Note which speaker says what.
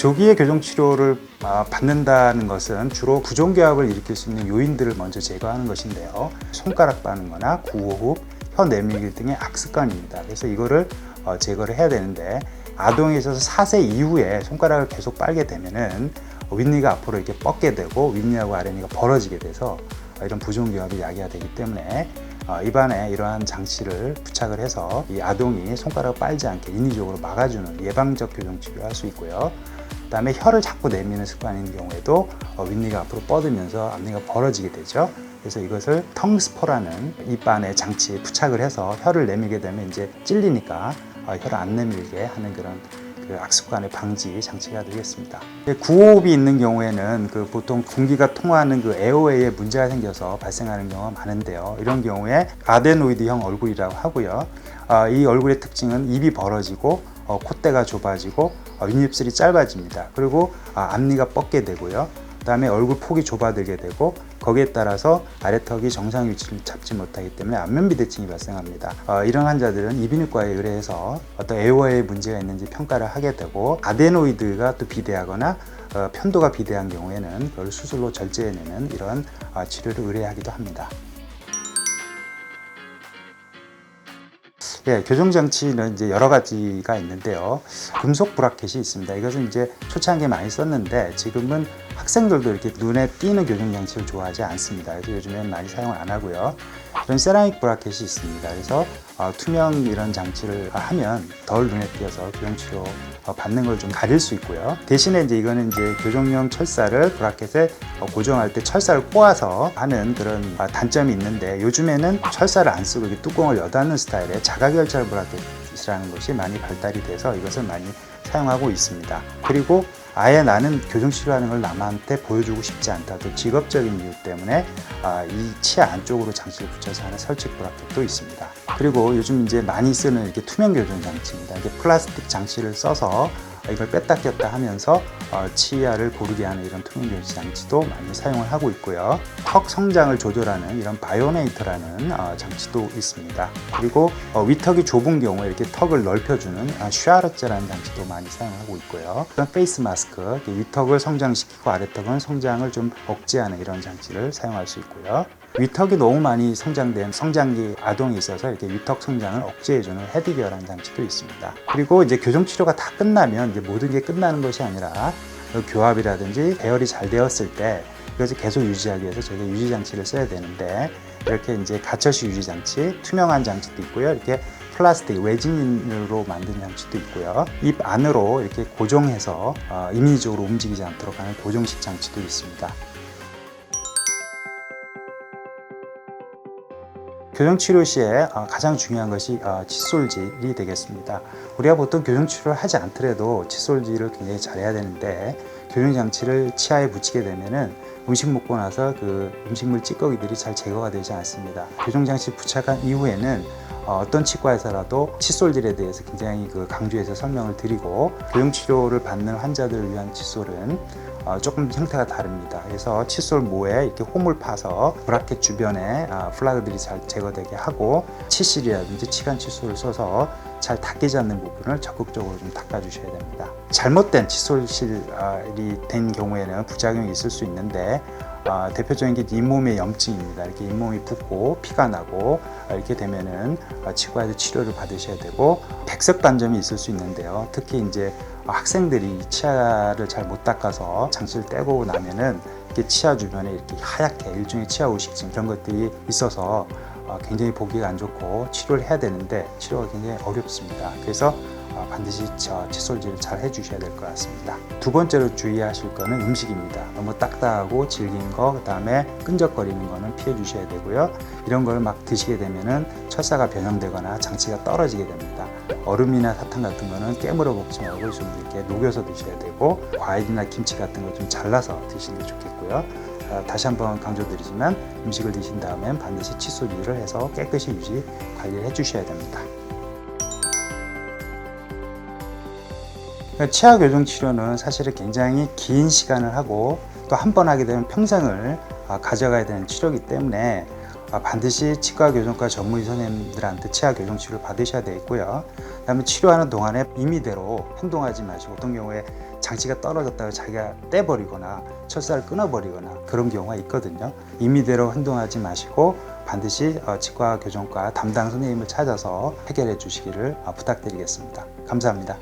Speaker 1: 조기에 교정 치료를 아, 받는다는 것은 주로 부종교합을 일으킬 수 있는 요인들을 먼저 제거하는 것인데요. 손가락 빠는 거나 구호흡, 혀 내밀기 등의 악습관입니다. 그래서 이거를 어, 제거를 해야 되는데 아동에 있어서 4세 이후에 손가락을 계속 빨게 되면은 윗니가 앞으로 이렇게 뻗게 되고 윗니하고 아랫니가 벌어지게 돼서 어, 이런 부종교합이 야기화되기 때문에 어, 입안에 이러한 장치를 부착을 해서 이 아동이 손가락을 빨지 않게 인위적으로 막아주는 예방적 교정 치료를 할 수 있고요. 그다음에 혀를 자꾸 내미는 습관인 경우에도 어, 윗니가 앞으로 뻗으면서 앞니가 벌어지게 되죠. 그래서 이것을 텅스포라는 입안에 장치에 부착을 해서 혀를 내밀게 되면 이제 찔리니까 어, 혀를 안 내밀게 하는 그런 그 악습관의 방지 장치가 되겠습니다. 구호흡이 있는 경우에는 그 보통 공기가 통하는 그 에어웨이에 문제가 생겨서 발생하는 경우가 많은데요. 이런 경우에 아데노이드형 얼굴이라고 하고요. 아, 이 얼굴의 특징은 입이 벌어지고 어, 콧대가 좁아지고 어, 윗입술이 짧아집니다. 그리고 아, 앞니가 뻗게 되고요. 그 다음에 얼굴 폭이 좁아들게 되고 거기에 따라서 아래턱이 정상 위치를 잡지 못하기 때문에 안면 비대칭이 발생합니다. 어, 이런 환자들은 이비인후과에 의뢰해서 어떤 에어웨이 문제가 있는지 평가를 하게 되고 아데노이드가 또 비대하거나 어, 편도가 비대한 경우에는 그걸 수술로 절제해내는 이런 어, 치료를 의뢰하기도 합니다. 예, 교정 장치는 이제 여러 가지가 있는데요. 금속 브라켓이 있습니다. 이것은 이제 초창기에 많이 썼는데 지금은 학생들도 이렇게 눈에 띄는 교정 장치를 좋아하지 않습니다. 그래서 요즘엔 많이 사용을 안 하고요. 이런 세라믹 브라켓이 있습니다. 그래서 어, 투명 이런 장치를 하면 덜 눈에 띄어서 교정 치료 어, 받는 걸 좀 가릴 수 있고요. 대신에 이제 이거는 이제 교정용 철사를 브라켓에 어, 고정할 때 철사를 꼬아서 하는 그런 아, 단점이 있는데 요즘에는 철사를 안 쓰고 뚜껑을 여닫는 스타일의 자가결절 브라켓이라는 것이 많이 발달이 돼서 이것을 많이 사용하고 있습니다. 그리고 아예 나는 교정 치료하는 걸 남한테 보여주고 싶지 않다. 또 직업적인 이유 때문에 아, 이 치아 안쪽으로 장치를 붙여서 하는 설치 브라켓도 있습니다. 그리고 요즘 이제 많이 쓰는 이렇게 투명 교정 장치입니다. 이게 플라스틱 장치를 써서 이걸 뺐다 꼈다 하면서 어, 치아를 고르게 하는 이런 투명 장치도 많이 사용을 하고 있고요. 턱 성장을 조절하는 이런 바이오네이터라는 어, 장치도 있습니다. 그리고 어, 위턱이 좁은 경우에 이렇게 턱을 넓혀주는 아, 슈아르제라는 장치도 많이 사용하고 있고요. 그런 페이스 마스크, 위턱을 성장시키고 아래턱은 성장을 좀 억제하는 이런 장치를 사용할 수 있고요. 위턱이 너무 많이 성장된 성장기 아동이 있어서 이렇게 위턱 성장을 억제해주는 헤드기어라는 장치도 있습니다. 그리고 이제 교정 치료가 다 끝나면 이제 모든 게 끝나는 것이 아니라 그 교합이라든지 배열이 잘 되었을 때 이것을 계속 유지하기 위해서 저희가 유지 장치를 써야 되는데 이렇게 이제 가처시 유지 장치, 투명한 장치도 있고요. 이렇게 플라스틱 외진으로 만든 장치도 있고요. 입 안으로 이렇게 고정해서 어, 임의적으로 움직이지 않도록 하는 고정식 장치도 있습니다. 교정치료 시에 어, 가장 중요한 것이 어, 칫솔질이 되겠습니다. 우리가 보통 교정치료를 하지 않더라도 칫솔질을 굉장히 잘해야 되는데 교정장치를 치아에 붙이게 되면은 음식 먹고 나서 그 음식물 찌꺼기들이 잘 제거가 되지 않습니다. 교정장치 부착한 이후에는 어, 어떤 치과에서라도 칫솔질에 대해서 굉장히 그 강조해서 설명을 드리고 교정치료를 받는 환자들을 위한 칫솔은 어, 조금 형태가 다릅니다. 그래서 칫솔 모에 이렇게 홈을 파서 브라켓 주변에 아, 플라그들이 잘 제거되게 하고 치실이라든지 치간 칫솔을 써서 잘 닦이지 않는 부분을 적극적으로 좀 닦아주셔야 됩니다. 잘못된 칫솔실이 된 경우에는 부작용이 있을 수 있는데 아, 대표적인 게 잇몸의 염증입니다. 이렇게 잇몸이 붓고 피가 나고 아, 이렇게 되면은 아, 치과에서 치료를 받으셔야 되고 백석 반점이 있을 수 있는데요. 특히 이제 학생들이 치아를 잘 못 닦아서 장치를 떼고 나면은 이렇게 치아 주변에 이렇게 하얗게 일종의 치아 우식증 이런 것들이 있어서 어, 굉장히 보기가 안 좋고 치료를 해야 되는데 치료가 굉장히 어렵습니다. 그래서 어, 반드시 저 칫솔질을 잘 해주셔야 될 것 같습니다. 두 번째로 주의하실 거는 음식입니다. 너무 딱딱하고 질긴 거, 그 다음에 끈적거리는 거는 피해 주셔야 되고요. 이런 걸 막 드시게 되면은 철사가 변형되거나 장치가 떨어지게 됩니다. 얼음이나 사탕 같은 거는 깨물어 먹지 말고 좀 이렇게 녹여서 드셔야 되고 과일이나 김치 같은 거 좀 잘라서 드시는 게 좋겠고요. 어, 다시 한번 강조드리지만 음식을 드신 다음엔 반드시 칫솔질을 해서 깨끗이 유지 관리를 해주셔야 됩니다. 치아 교정 치료는 사실은 굉장히 긴 시간을 하고 또 한 번 하게 되면 평생을 아, 가져가야 되는 치료이기 때문에 아, 반드시 치과 교정과 전문의 선생님들한테 치아 교정 치료를 받으셔야 되겠고요. 그다음에 치료하는 동안에 임의대로 행동하지 마시고 어떤 경우에 장치가 떨어졌다고 자기가 떼버리거나 철사를 끊어버리거나 그런 경우가 있거든요. 임의대로 행동하지 마시고 반드시 어, 치과 교정과 담당 선생님을 찾아서 해결해 주시기를 어, 부탁드리겠습니다. 감사합니다.